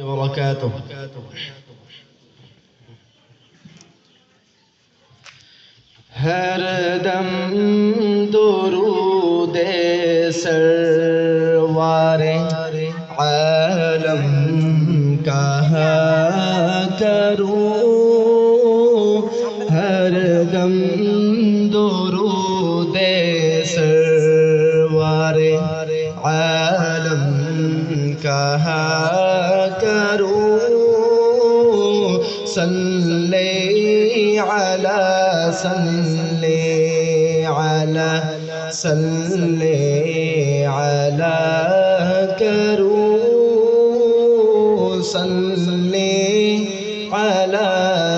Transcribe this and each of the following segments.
وبركاته हर दम दुरूद सरवारे आलम कहा करूं हर दम दुरूद सरवारे आलम कहा صلي على صلي على صلي على كرو صلي على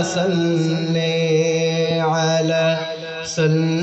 صلي على صلي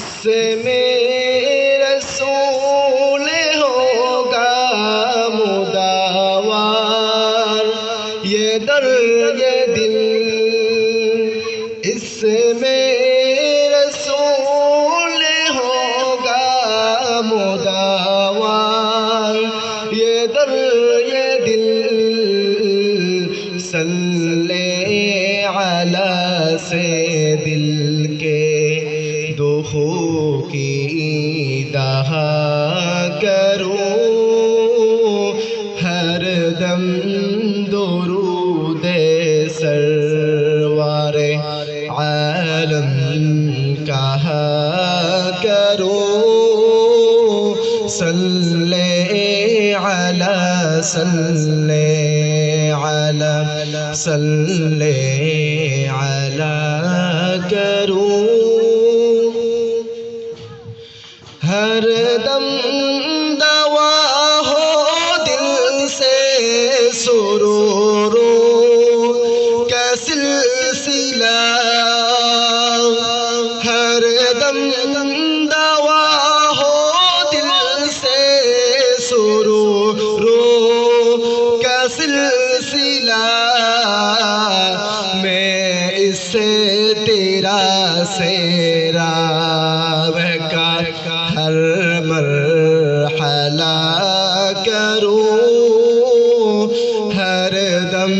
اس میں رسول ہوگا مداوار، یہ در، یہ دل، اس میں رسول ہوگا مداوار، یہ در، یہ دل سلے ہو کی دہا کرو ہر دم درود سروار عالم کہا کرو صلی علی صلی علی صلی علی کروں۔ دوا ہو دل سے سرورو کا سلسلہ ہر دم دوا ہو دل سے سرورو کا سلسلہ میں اس سے تیرا سیرا دم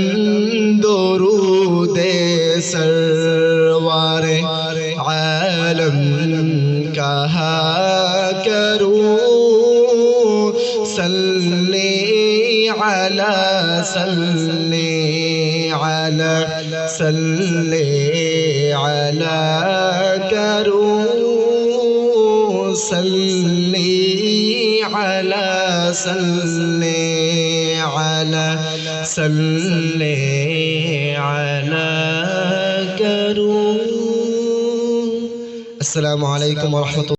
درود سرور عالم کہا کروں سلی علی سلی علی سلی علی کروں سلی علی سلی صلي على كرو. السلام عليكم ورحمة الله.